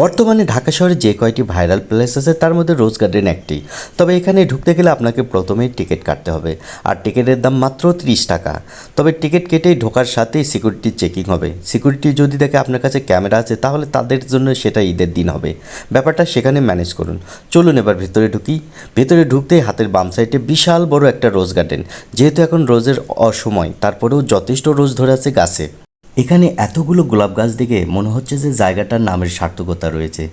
বর্তমানে ঢাকা শহরে যে কয়টি ভাইরাল প্লেস আছে, তার মধ্যে রোজ গার্ডেন একটি। তবে এখানে ঢুকতে গেলে আপনাকে প্রথমেই টিকিট কাটতে হবে, আর টিকিটের দাম মাত্র ত্রিশ টাকা। তবে টিকিট কেটেই ঢোকার সাথেই সিকিউরিটি চেকিং হবে। সিকিউরিটি যদি দেখে আপনার কাছে ক্যামেরা আছে, তাহলে তাদের জন্য সেটা ঈদের দিন হবে। ব্যাপারটা সেখানে ম্যানেজ করুন। চলুন এবার ভেতরে ঢুকি। ভেতরে ঢুকতেই হাতের বাম সাইডে বিশাল বড় একটা রোজ গার্ডেন যেহেতু এখন রোজের অসময়, তারপরেও যথেষ্ট রোজ ধরে আছে গাছে। এখানে এতগুলো গোলাপ গাছ দেখে মনে হচ্ছে যে জায়গাটার নামের সার্থকতা রয়েছে,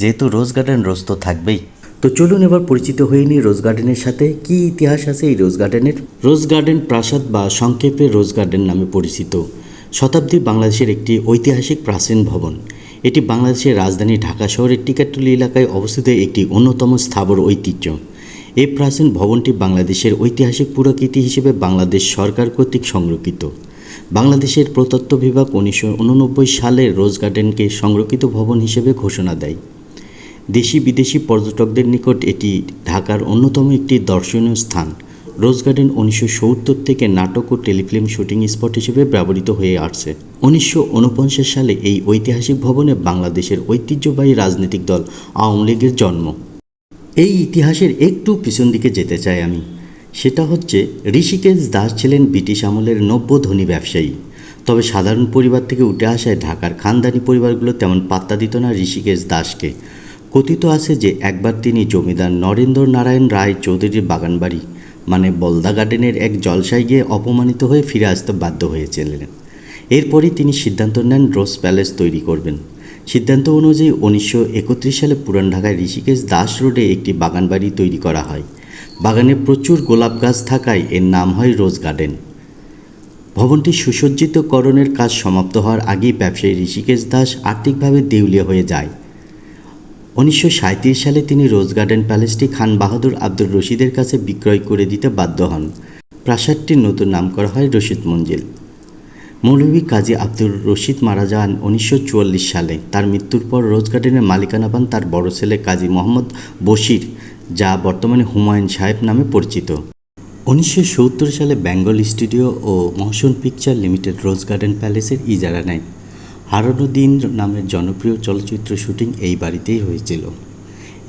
যেহেতু রোজ গার্ডেন রোজ তো থাকবেই। তো চলুন এবার পরিচিত হয়ে নিই রোজ গার্ডেনের সাথে কি ইতিহাস আছে এই রোজ গার্ডেনের রোজ গার্ডেন প্রাসাদ বা সংক্ষেপে রোজ গার্ডেন নামে পরিচিত। শতাব্দী বাংলাদেশের একটি ঐতিহাসিক প্রাচীন ভবন। এটি বাংলাদেশের রাজধানী ঢাকা শহরের টিকাটুলি এলাকায় অবস্থিত একটি অন্যতম স্থাবর ঐতিহ্য। এই প্রাচীন ভবনটি বাংলাদেশের ঐতিহাসিক পুরাকীর্তি হিসেবে বাংলাদেশ সরকার কর্তৃক সংরক্ষিত। বাংলাদেশের প্রতত্ত্ব বিভাগ উনিশশো উননব্বই সালে রোজ গার্ডেনকে সংরক্ষিত ভবন হিসেবে ঘোষণা দেয়। দেশি বিদেশি পর্যটকদের নিকট এটি ঢাকার অন্যতম একটি দর্শনীয় স্থান। রোজ গার্ডেন উনিশশো সত্তর থেকে নাটক ও টেলিফিল্ম শুটিং স্পট হিসেবে ব্যবহৃত হয়ে আসছে। উনিশশো উনপঞ্চাশ সালে এই ঐতিহাসিক ভবনে বাংলাদেশের ঐতিহ্যবাহী রাজনৈতিক দল আওয়ামী লীগের জন্ম। এই ইতিহাসের একটু পিছন দিকে যেতে চাই আমি। সেটা হচ্ছে ঋষিকেশ দাস ছিলেন ব্রিটিশ আমলের নব্য ধনী ব্যবসায়ী। তবে সাধারণ পরিবার থেকে উঠে আসায় ঢাকার খানদানি পরিবারগুলো তেমন পাত্তা দিত না ঋষিকেশ দাসকে। কথিত আছে যে একবার তিনি জমিদার নরেন্দ্র নারায়ণ রায় চৌধুরীর বাগানবাড়ি মানে বলদা গার্ডেনের এক জলসায় গিয়ে অপমানিত হয়ে ফিরে আসতে বাধ্য হয়েছিলেন। এরপরই তিনি সিদ্ধান্ত নেন রোজ প্যালেস তৈরি করবেন। সিদ্ধান্ত অনুযায়ী উনিশশো একত্রিশ সালে পুরান ঢাকায় ঋষিকেশ দাস রোডে একটি বাগানবাড়ি তৈরি করা হয়। বাগানে প্রচুর গোলাপ গাছ থাকায় এর নাম হয় রোজ গার্ডেন। ভবনটি সুসজ্জিতকরণের কাজ সমাপ্ত হওয়ার আগেই ব্যবসায়ী ঋষিকেশ দাস আর্থিকভাবে দেউলিয়া হয়ে যায়। উনিশশো সালে তিনি রোজ গার্ডেন প্যালেসটি খান বাহাদুর আব্দুর রশিদের কাছে বিক্রয় করে দিতে বাধ্য হন। প্রাসাদটির নতুন নাম করা হয় রশিদ মঞ্জিল। মৌলভী কাজী আব্দুর রশিদ মারা যান উনিশশো চুয়াল্লিশ সালে। তার মৃত্যুর পর রোজ গার্ডেনের মালিকানা পান তার বড় ছেলে কাজী মোহাম্মদ বশির। যা বর্তমানে হুমায়ুন সাহেব নামে পরিচিত। উনিশশো সত্তর সালে বেঙ্গল স্টুডিও ও মহসুন পিকচার লিমিটেড রোজ গার্ডেন প্যালেসের ইজারা নেয়। হারানুদ্দিন নামের জনপ্রিয় চলচ্চিত্র শুটিং এই বাড়িতেই হয়েছিল।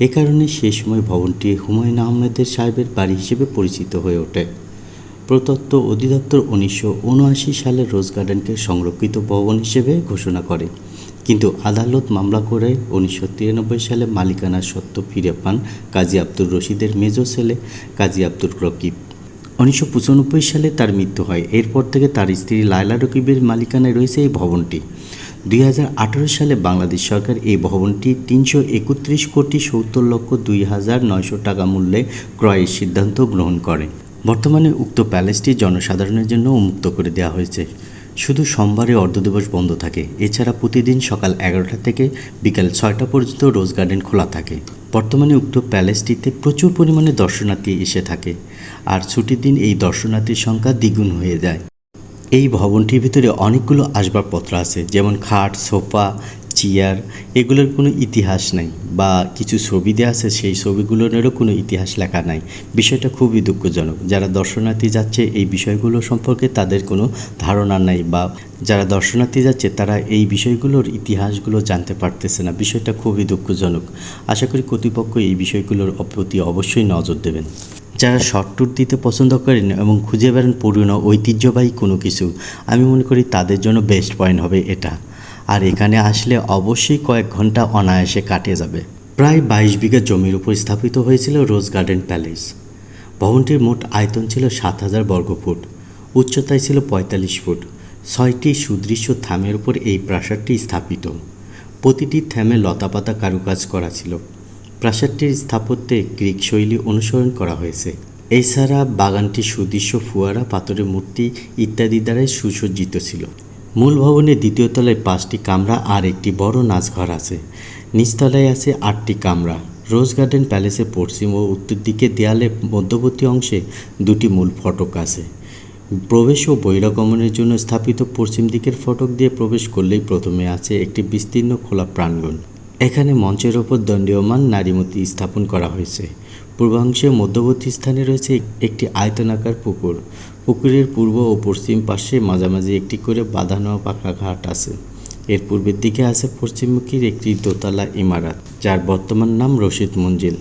এ কারণে সেই সময় ভবনটি হুমায়ুন আহমেদের সাহেবের বাড়ি হিসেবে পরিচিত হয়ে ওঠে। প্রতত্ত্ব অধিদপ্তর উনিশশো উনআশি সালে রোজ গার্ডেনকে সংরক্ষিত ভবন হিসেবে ঘোষণা করে। কিন্তু আদালত মামলা করে উনিশশো তিরানব্বই সালে মালিকানার সত্ত্ব ফিরে পান কাজী আব্দুর রশিদের মেজ ছেলে কাজী আব্দুর রকিব। উনিশশো পঁচানব্বই সালে তার মৃত্যু হয়। এরপর থেকে তার স্ত্রী লায়লা রকিবের মালিকানায় রয়েছে এই ভবনটি। দুই হাজার আঠেরো সালে বাংলাদেশ সরকার এই ভবনটি তিনশো একত্রিশ কোটি সত্তর লক্ষ দুই হাজার নয়শো টাকা মূল্যে ক্রয়ের সিদ্ধান্ত গ্রহণ করে। বর্তমানে উক্ত প্যালেসটি জনসাধারণের জন্য উন্মুক্ত করে দেওয়া হয়েছে। শুধু সোমবারে অর্ধদিবস বন্ধ থাকে। এছাড়া প্রতিদিন সকাল এগারোটা থেকে বিকাল ছয়টা পর্যন্ত রোজ গার্ডেন খোলা থাকে। বর্তমানে উক্ত প্যালেসটিতে প্রচুর পরিমাণে দর্শনার্থী এসে থাকে। আর ছুটির দিন এই দর্শনার্থীর সংখ্যা দ্বিগুণ হয়ে যায়। এই ভবনটির ভিতরে অনেকগুলো আসবাবপত্র আছে, যেমন খাট, সোফা চেয়ার, এগুলোর কোনো ইতিহাস নাই বা কিছু ছবি দেওয়া আছে, সেই ছবিগুলোরও কোনো ইতিহাস লেখা নাই। বিষয়টা খুবই দুঃখজনক। যারা দর্শনার্থী যাচ্ছে, এই বিষয়গুলো সম্পর্কে তাদের কোনো ধারণা নাই বা যারা দর্শনার্থী যাচ্ছে, তারা এই বিষয়গুলোর ইতিহাসগুলো জানতে পারতেছে না। বিষয়টা খুবই দুঃখজনক। আশা করি কর্তৃপক্ষ এই বিষয়গুলোর প্রতি অবশ্যই নজর দেবেন। যারা শর্ট ট্যুর দিতে পছন্দ করেন এবং খুঁজে বেড়ান পুরনো ঐতিহ্যবাহী কোনো কিছু, আমি মনে করি তাদের জন্য বেস্ট পয়েন্ট হবে এটা। আর এখানে আসলে অবশ্যই কয়েক ঘণ্টা অনায়াসে কাটে যাবে। প্রায় বাইশ বিঘা জমির উপর স্থাপিত হয়েছিল রোজ গার্ডেন প্যালেস। ভবনটির মোট আয়তন ছিল সাত হাজার বর্গফুট উচ্চতায় ছিল পঁয়তাল্লিশ ফুট। ছয়টি সুদৃশ্য থামের উপর এই প্রাসাদটি স্থাপিত। প্রতিটি থ্যামে লতাপাতা কারুকাজ করা ছিল। প্রাসাদটির স্থাপত্যে গ্রিক শৈলী অনুসরণ করা হয়েছে। এছাড়া বাগানটি সুদৃশ্য ফুয়ারা, পাথরের মূর্তি ইত্যাদি দ্বারাই সুসজ্জিত ছিল। মূল ভবনের দ্বিতীয় তলায় পাঁচটি কামরা আর একটি বড় নাচঘর আছে। নিচতলায় আছে আটটি কামরা। রোজ গার্ডেন প্যালেসের পশ্চিম ও উত্তর দিকে দেয়ালে মধ্যবর্তী অংশে দুটি মূল ফটক আছে। প্রবেশ ও বহিরাগমনের জন্য স্থাপিত পশ্চিম দিকের ফটক দিয়ে প্রবেশ করলেই প্রথমে আছে একটি বিস্তীর্ণ খোলা প্রাঙ্গণ। এখানে মঞ্চের ওপর দণ্ডীয়মান নারীমূর্তি স্থাপন করা হয়েছে। পূর্বাংশের মধ্যবর্তী স্থানে রয়েছে একটি আয়তনাকার পুকুর। পুকুরের পূর্ব ও পশ্চিম পাশে মাঝামাঝি একটি করে বাঁধানো পাকা ঘাট আছে। এর পূর্বের দিকে আছে পশ্চিমমুখীর একটি দোতলা ইমারত, যার বর্তমান নাম রশিদ মঞ্জিল।